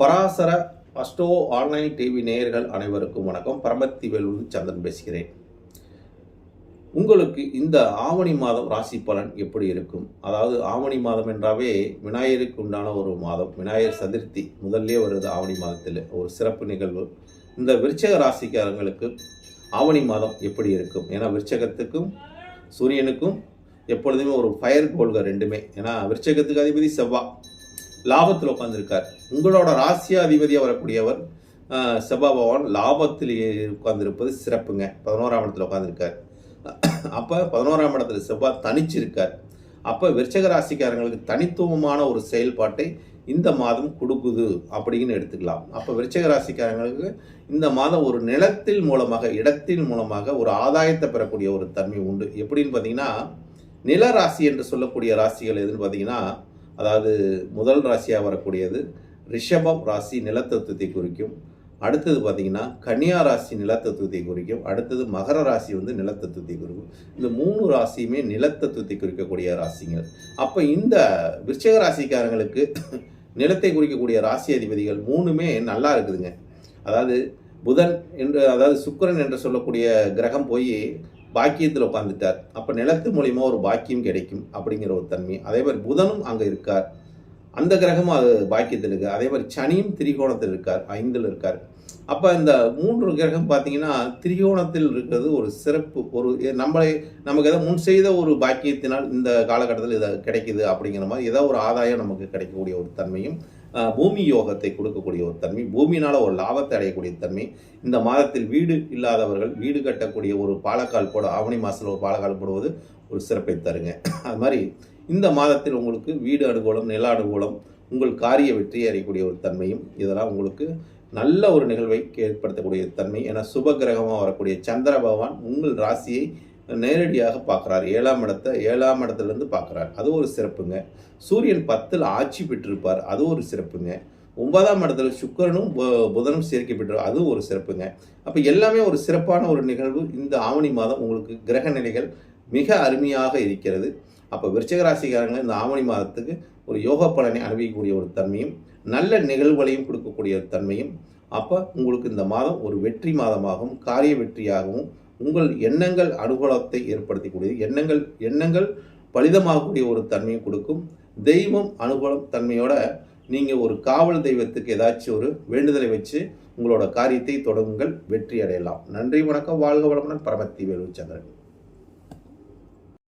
Parasara Astro online TV நேயர்கள் அனைவருக்கும் வணக்கம். பரமத்தி வேலூர் சந்திரன் பேசுகிறேன். உங்களுக்கு இந்த ஆவணி மாதம் ராசி பலன் எப்படி இருக்கும்? அதாவது ஆவணி மாதம் என்றாவே விநாயகருக்கு உண்டான ஒரு மாதம். விநாயகர் சதுர்த்தி முதல்லே வருது ஆவணி மாதத்தில். ஒரு சிறப்பு நிகழ்வு. இந்த விருச்சக ராசிக்காரங்களுக்கு ஆவணி மாதம் எப்படி இருக்கும்? ஏன்னா விருச்சகத்துக்கும் சூரியனுக்கும் எப்பொழுதுமே ஒரு ஃபயர் கோல்கள் ரெண்டுமே. ஏன்னா விருச்சகத்துக்கு அதிபதி செவ்வாய் லாபத்தில் உட்காந்துருக்கார் உங்களோட ராசி அதிபதியாக வரக்கூடியவர் செவ்வாபகவான் லாபத்திலேயே பகவான் லாபத்தில் சிறப்புங்க. பதினோராம் இடத்துல உட்காந்துருக்கார் அப்போ பதினோராம் இடத்துல செவ்வாய் தனிச்சிருக்கார். அப்போ விருச்சக ராசிக்காரங்களுக்கு தனித்துவமான ஒரு செயல்பாட்டை இந்த மாதம் கொடுக்குது அப்படின்னு எடுத்துக்கலாம். அப்போ விருச்சக ராசிக்காரங்களுக்கு இந்த மாதம் ஒரு நிலத்தில் மூலமாக இடத்தின் மூலமாக ஒரு ஆதாயத்தை பெறக்கூடிய ஒரு தன்மை உண்டு. எப்படின்னு பார்த்தீங்கன்னா நில ராசி என்று சொல்லக்கூடிய ராசிகள் எதுன்னு பார்த்தீங்கன்னா அதாவது முதல் ராசியாக வரக்கூடியது ரிஷபம் ராசி நிலத்தத்துவத்தை குறிக்கும். அடுத்தது பார்த்தீங்கன்னா கன்னியா ராசி நிலத்தத்துவத்தை குறிக்கும். அடுத்தது மகர ராசி வந்து நிலத்தத்துவத்தை குறிக்கும். இந்த மூணு ராசியுமே நிலத்தத்துவத்தை குறிக்கக்கூடிய ராசிங்கள் அப்போ இந்த விருச்சக ராசிக்காரங்களுக்கு நிலத்தை குறிக்கக்கூடிய ராசி அதிபதிகள் மூணுமே நல்லா இருக்குதுங்க. அதாவது புதன் என்று அதாவது சுக்கரன் என்று சொல்லக்கூடிய கிரகம் போய் பாக்கியத்தில் உட்காந்துட்டார் அப்போ நிலத்து மூலியமாக ஒரு பாக்கியம் கிடைக்கும் அப்படிங்கிற ஒரு தன்மை. அதே மாதிரி புதனும் அங்கே இருக்கார். அந்த கிரகமும் அது பாக்கியத்தில் இருக்கு. அதே மாதிரி சனியும் திரிகோணத்தில் இருக்கார். ஐந்தில் இருக்கார். அப்போ இந்த மூன்று கிரகம் பார்த்தீங்கன்னா திரிகோணத்தில் இருக்கிறது ஒரு சிறப்பு. ஒரு நம்மளை நமக்கு ஏதோ முன் செய்த ஒரு பாக்கியத்தினால் இந்த காலகட்டத்தில் இதை கிடைக்குது அப்படிங்கிற மாதிரி ஏதோ ஒரு ஆதாயம் நமக்கு கிடைக்கக்கூடிய ஒரு தன்மையும் பூமி யோகத்தை கொடுக்கக்கூடிய ஒரு தன்மை பூமியினால் ஒரு லாபத்தை அடையக்கூடிய தன்மை இந்த மாதத்தில் வீடு இல்லாதவர்கள் வீடு கட்டக்கூடிய ஒரு பாலக்கால் போட ஆவணி மாதத்தில் ஒரு பாலக்கால் போடுவது ஒரு சிறப்பை தருங்க. அது மாதிரி இந்த மாதத்தில் உங்களுக்கு வீடு அனுகூலம் நில அனுகூலம் உங்கள் காரிய வெற்றி அறியக்கூடிய ஒரு தன்மையும் இதெல்லாம் உங்களுக்கு நல்ல ஒரு நிகழ்வை ஏற்படுத்தக்கூடிய தன்மை. ஏன்னா சுப கிரகமாக வரக்கூடிய சந்திர பகவான் உங்கள் ராசியை நேரடியாக பார்க்குறார். ஏழாம் இடத்தை ஏழாம் இடத்துலேருந்து பார்க்குறார். அது ஒரு சிறப்புங்க. சூரியன் பத்தில் ஆட்சி பெற்றிருப்பார். அது ஒரு சிறப்புங்க. ஒன்பதாம் இடத்துல சுக்கரனும் புதனும் சேர்க்கை பெற்று அது ஒரு சிறப்புங்க. அப்போ எல்லாமே ஒரு சிறப்பான ஒரு நிகழ்வு. இந்த ஆவணி மாதம் உங்களுக்கு கிரக நிலைகள் மிக அருமையாக இருக்கிறது. அப்போ விருச்சகராசிக்காரங்க இந்த ஆவணி மாதத்துக்கு ஒரு யோக பலனை அனுபவிக்கக்கூடிய ஒரு தன்மையும் நல்ல நிகழ்வுகளையும் கொடுக்கக்கூடிய ஒரு தன்மையும் அப்போ உங்களுக்கு இந்த மாதம் ஒரு வெற்றி மாதமாகவும் காரிய வெற்றியாகவும் உங்கள் எண்ணங்கள் அனுகூலத்தை ஏற்படுத்தக்கூடியது. எண்ணங்கள் எண்ணங்கள் பலிதமாகக்கூடிய ஒரு தன்மையும் கொடுக்கும். தெய்வம் அனுகூலம் தன்மையோட நீங்கள் ஒரு காவல் தெய்வத்துக்கு ஏதாச்சும் ஒரு வேண்டுதலை வச்சு உங்களோட காரியத்தை தொடங்குங்கள் வெற்றி அடையலாம். நன்றி வணக்கம் வாழ்க வளமுடன் பரமத்தி வேலு சந்திரன்